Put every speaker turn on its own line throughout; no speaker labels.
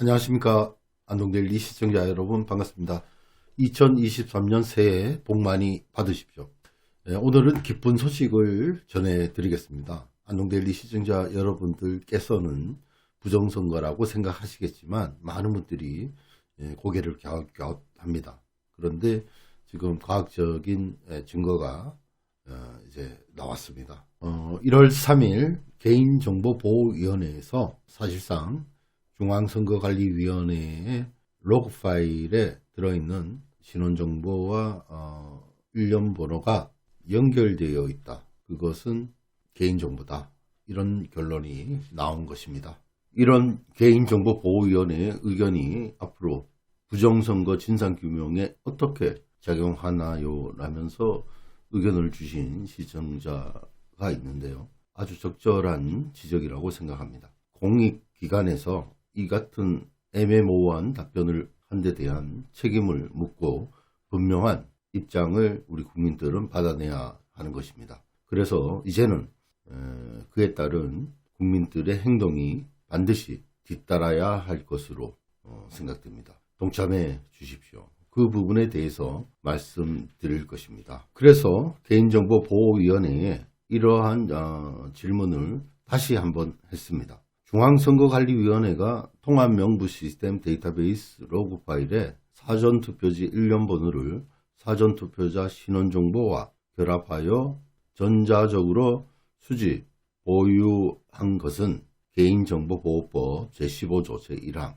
안녕하십니까. 안동델리 시청자 여러분 반갑습니다. 2023년 새해 복 많이 받으십시오. 네, 오늘은 기쁜 소식을 전해드리겠습니다. 안동델리 시청자 여러분들께서는 부정선거라고 생각하시겠지만 많은 분들이 예, 고개를 갸웃갸웃합니다. 그런데 지금 과학적인 예, 증거가 어, 이제 나왔습니다. 어, 1월 3일 개인정보보호위원회에서 사실상 중앙선거관리위원회의 로그 파일에 들어있는 신원정보와 어, 일련 번호가 연결되어 있다. 그것은 개인정보다. 이런 결론이 나온 것입니다. 이런 개인정보보호위원회의 의견이 앞으로 부정선거 진상규명에 어떻게 작용하나요? 라면서 의견을 주신 시청자가 있는데요. 아주 적절한 지적이라고 생각합니다. 공익기관에서 이 같은 애매모호한 답변을 한 데 대한 책임을 묻고 분명한 입장을 우리 국민들은 받아내야 하는 것입니다. 그래서 이제는 그에 따른 국민들의 행동이 반드시 뒤따라야 할 것으로 어, 생각됩니다. 동참해 주십시오. 그 부분에 대해서 말씀드릴 것입니다. 그래서 개인정보보호위원회에 이러한 어, 질문을 다시 한번 했습니다. 중앙선거관리위원회가 통합명부 시스템 데이터베이스 로그 파일에 사전투표지 1년 번호를 사전투표자 신원정보와 결합하여 전자적으로 수집, 보유한 것은 개인정보보호법 제15조 제1항,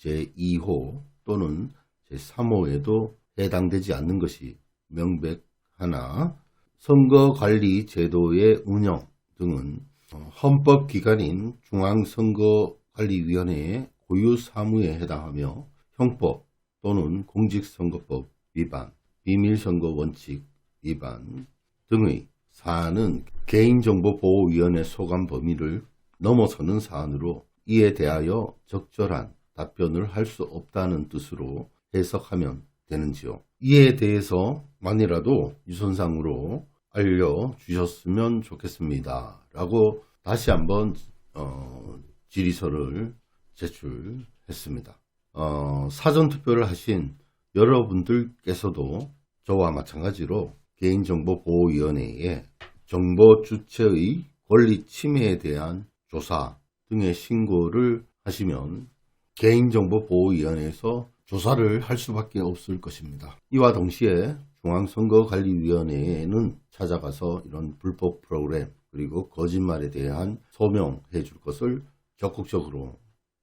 제2호 또는 제3호에도 해당되지 않는 것이 명백하나 선거관리 제도의 운영 등은 헌법기관인 중앙선거관리위원회의 고유 사무에 해당하며 형법 또는 공직선거법 위반, 비밀선거 원칙 위반 등의 사안은 개인정보보호위원회 소관 범위를 넘어서는 사안으로 이에 대하여 적절한 답변을 할 수 없다는 뜻으로 해석하면 되는지요. 이에 대해서 만이라도 유선상으로 알려주셨으면 좋겠습니다. 라고 다시 한번 어, 질의서를 제출했습니다. 어, 사전투표를 하신 여러분들께서도 저와 마찬가지로 개인정보보호위원회에 정보 주체의 권리 침해에 대한 조사 등의 신고를 하시면 개인정보보호위원회에서 조사를 할 수밖에 없을 것입니다. 이와 동시에 중앙선거관리위원회에는 찾아가서 이런 불법 프로그램 그리고 거짓말에 대한 소명해 줄 것을 적극적으로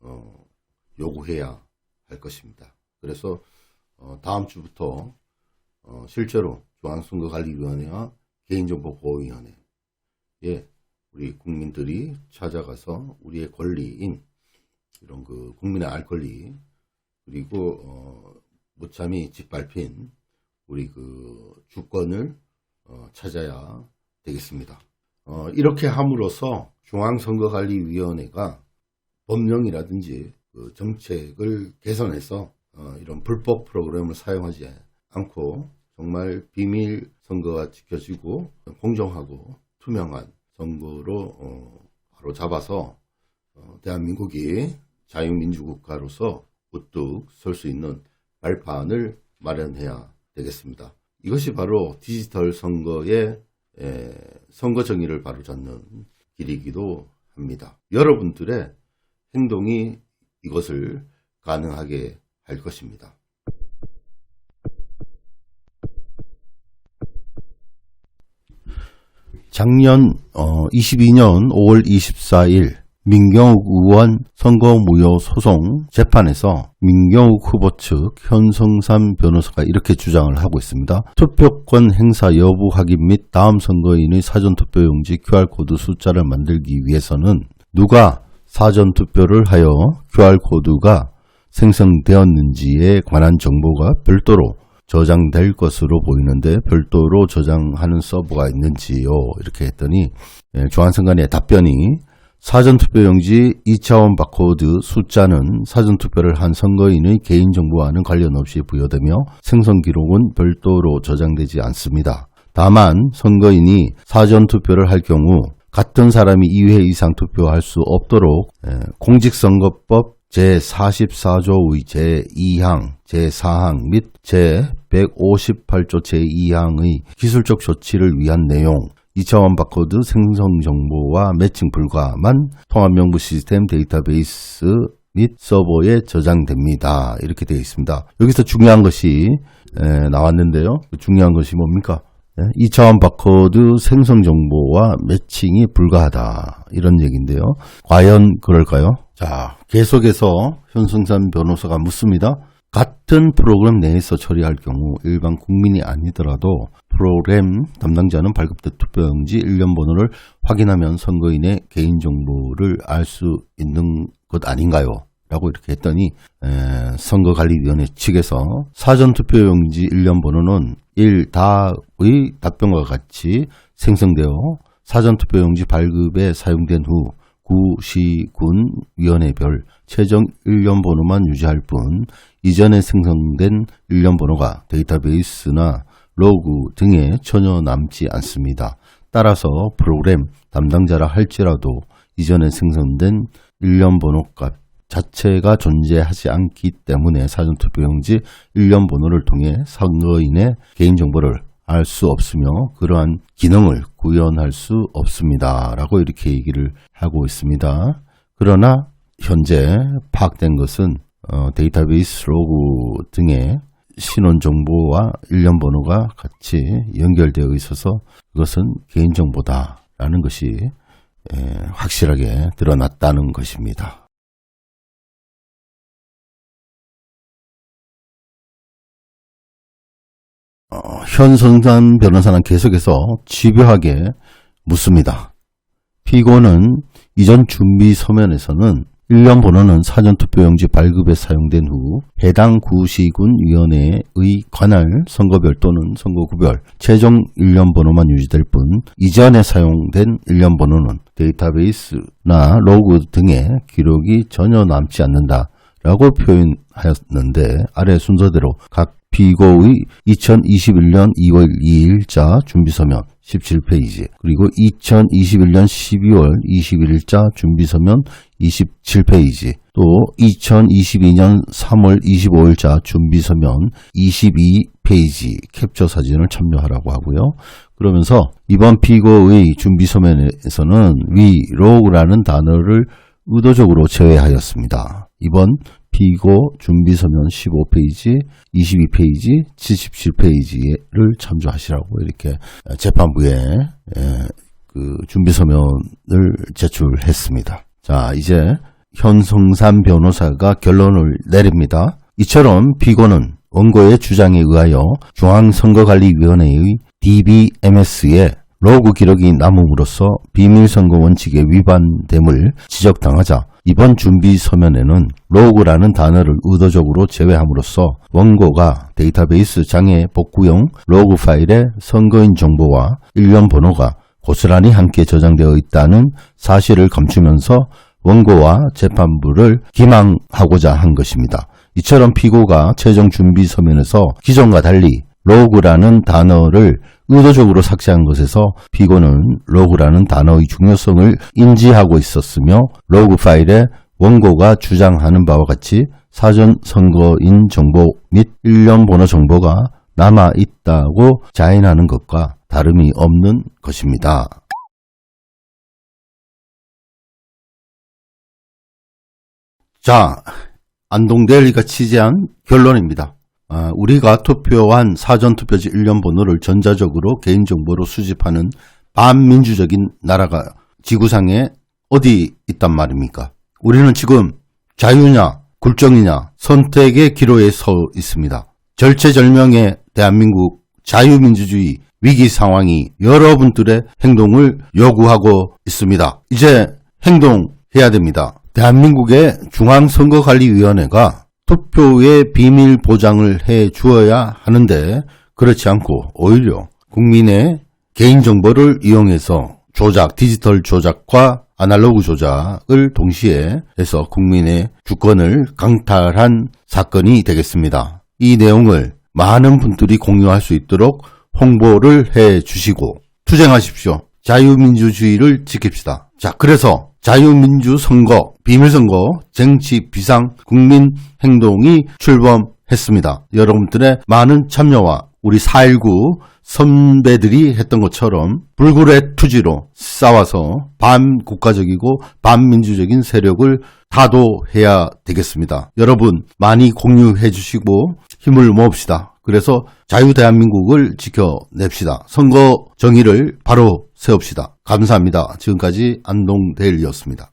어, 요구해야 할 것입니다. 그래서 어, 다음 주부터 어, 실제로 중앙선거관리위원회와 개인정보보호위원회에 우리 국민들이 찾아가서 우리의 권리인 이런 그 국민의 알 권리 그리고 어, 무참히 짓밟힌 우리 그 주권을 어, 찾아야 되겠습니다. 어, 이렇게 함으로써 중앙선거관리위원회가 법령이라든지 그 정책을 개선해서 어, 이런 불법 프로그램을 사용하지 않고 정말 비밀 선거가 지켜지고 공정하고 투명한 선거로 어, 바로 잡아서 어, 대한민국이 자유민주국가로서 우뚝 설 수 있는 발판을 마련해야 되겠습니다. 이것이 바로 디지털 선거의 에, 선거 정의를 바로잡는 길이기도 합니다. 여러분들의 행동이 이것을 가능하게 할 것입니다. 작년 어, 22년 5월 24일 민경욱 의원 선거무효 소송 재판에서 민경욱 후보 측 현성삼 변호사가 이렇게 주장을 하고 있습니다. 투표권 행사 여부 확인 및 다음 선거인의 사전투표용지 QR코드 숫자를 만들기 위해서는 누가 사전투표를 하여 QR코드가 생성되었는지에 관한 정보가 별도로 저장될 것으로 보이는데 별도로 저장하는 서버가 있는지요 이렇게 했더니 예, 중앙선관위의 답변이 사전투표용지 2차원 바코드 숫자는 사전투표를 한 선거인의 개인정보와는 관련 없이 부여되며 생성기록은 별도로 저장되지 않습니다. 다만 선거인이 사전투표를 할 경우 같은 사람이 2회 이상 투표할 수 없도록 공직선거법 제44조의 제2항, 제4항 및 제158조 제2항의 기술적 조치를 위한 내용, 2차원 바코드 생성 정보와 매칭 불가만 통합 명부 시스템 데이터베이스 및 서버에 저장됩니다. 이렇게 되어 있습니다. 여기서 중요한 것이 에, 나왔는데요. 그 중요한 것이 뭡니까? 2차원 바코드 생성 정보와 매칭이 불가하다. 이런 얘기인데요. 과연 그럴까요? 자, 계속해서 현승산 변호사가 묻습니다. 같은 프로그램 내에서 처리할 경우 일반 국민이 아니더라도 프로그램 담당자는 발급된 투표용지 일련 번호를 확인하면 선거인의 개인정보를 알 수 있는 것 아닌가요? 라고 이렇게 했더니 에, 선거관리위원회 측에서 사전투표용지 일련 번호는 1 다의 답변과 같이 생성되어 사전투표용지 발급에 사용된 후 구시군 위원회별 최종 일련 번호만 유지할 뿐 이전에 생성된 일련 번호가 데이터베이스나 로그 등에 전혀 남지 않습니다. 따라서 프로그램 담당자라 할지라도 이전에 생성된 일련 번호 값 자체가 존재하지 않기 때문에 사전투표용지 일련 번호를 통해 선거인의 개인정보를 알 수 없으며 그러한 기능을 구현할 수 없습니다. 라고 이렇게 얘기를 하고 있습니다. 그러나 현재 파악된 것은 어, 데이터베이스 로그 등의 신원 정보와 일련 번호가 같이 연결되어 있어서 그것은 개인정보다라는 것이 에, 확실하게 드러났다는 것입니다. 현성산 변호사는 계속해서 집요하게 묻습니다. 피고는 이전 준비 서면에서는 1년 번호는 사전투표용지 발급에 사용된 후 해당 구시군 위원회의 관할 선거별 또는 선거구별 최종 1년 번호만 유지될 뿐 이전에 사용된 1년 번호는 데이터베이스나 로그 등의 기록이 전혀 남지 않는다. 라고 표현하였는데 아래 순서대로 각 피고의 2021년 2월 2일자 준비서면 17페이지 그리고 2021년 12월 21일자 준비서면 27페이지 또 2022년 3월 25일자 준비서면 22페이지 캡처 사진을 참조하라고 하고요. 그러면서 이번 피고의 준비서면에서는 위 로그라는 단어를 의도적으로 제외하였습니다. 이번 피고 준비서면 15페이지, 22페이지, 77페이지를 참조하시라고 이렇게 재판부에 그 준비서면을 제출했습니다. 자, 이제 현성산 변호사가 결론을 내립니다. 이처럼 피고는 원고의 주장에 의하여 중앙선거관리위원회의 DBMS에 로그 기록이 남음으로써 비밀선거 원칙에 위반됨을 지적당하자 이번 준비 서면에는 로그라는 단어를 의도적으로 제외함으로써 원고가 데이터베이스 장애 복구용 로그 파일에 선거인 정보와 일련 번호가 고스란히 함께 저장되어 있다는 사실을 감추면서 원고와 재판부를 기망하고자 한 것입니다. 이처럼 피고가 최종 준비 서면에서 기존과 달리 로그라는 단어를 의도적으로 삭제한 것에서 피고는 로그라는 단어의 중요성을 인지하고 있었으며 로그 파일에 원고가 주장하는 바와 같이 사전 선거인 정보 및 일련 번호 정보가 남아 있다고 자인하는 것과 다름이 없는 것입니다. 자, 안동대리가 취재한 결론입니다. 아, 우리가 투표한 사전투표지 일련 번호를 전자적으로 개인정보로 수집하는 반민주적인 나라가 지구상에 어디 있단 말입니까? 우리는 지금 자유냐 굴정이냐 선택의 기로에 서 있습니다. 절체절명의 대한민국 자유민주주의 위기 상황이 여러분들의 행동을 요구하고 있습니다. 이제 행동해야 됩니다. 대한민국의 중앙선거관리위원회가 투표의 비밀 보장을 해 주어야 하는데 그렇지 않고 오히려 국민의 개인정보를 이용해서 조작, 디지털 조작과 아날로그 조작을 동시에 해서 국민의 주권을 강탈한 사건이 되겠습니다. 이 내용을 많은 분들이 공유할 수 있도록 홍보를 해 주시고 투쟁하십시오. 자유민주주의를 지킵시다. 자, 그래서 자유민주 선거, 비밀선거, 정치 비상 국민 행동이 출범했습니다. 여러분들의 많은 참여와 우리 4.19 선배들이 했던 것처럼 불굴의 투지로 싸워서 반국가적이고 반민주적인 세력을 타도해야 되겠습니다. 여러분 많이 공유해 주시고 힘을 모읍시다. 그래서 자유 대한민국을 지켜냅시다. 선거 정의를 바로 세웁시다. 감사합니다. 지금까지 안동대일이었습니다.